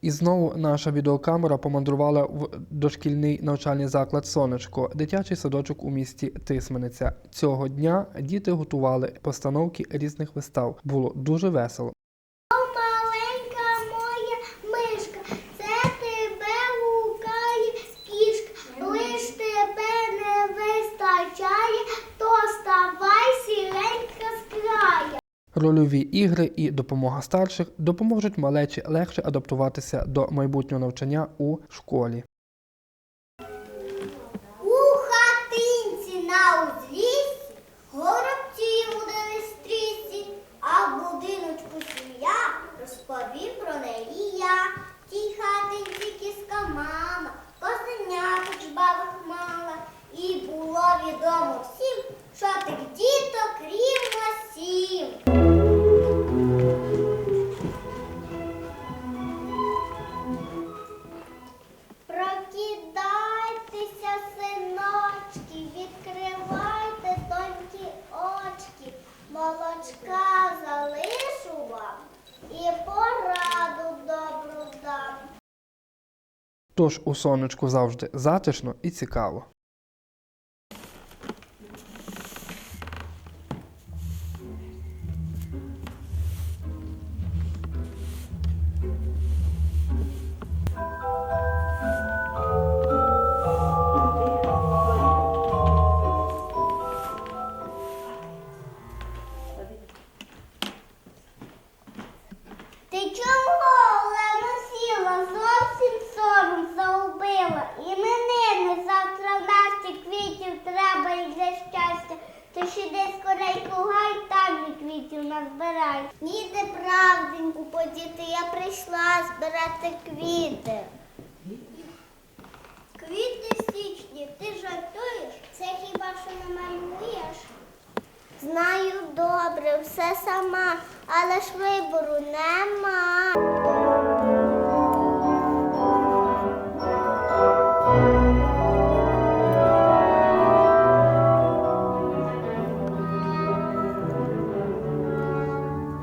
І знову наша відеокамера помандрувала в дошкільний навчальний заклад Сонечко, дитячий садочок у місті Тисмениця. Цього дня діти готували постановки різних вистав. Було дуже весело. Рольові ігри і допомога старших допоможуть малечі легше адаптуватися до майбутнього навчання у школі. У хатинці на узліссі, горобці буде стрісі, а в будиночку сім'я розповім про неї я. Тій хатинці кіска мама, косеняток жбавих мала. І було відомо молочка залишу вам і пораду добру дам. Тож у сонечку завжди затишно і цікаво. Ти чого, Олена, сіла? Зовсім сором загубила. Іменини завтра в Насті квітів треба і для щастя. Ти ж іди скоренько гай, там і квітів назбирай. Ніде правденьку подіти, я прийшла збирати квіти. Квіти січні, ти жартуєш? Це хіба що намалюєш? Знаю добре, все сама, але ж вибору нема.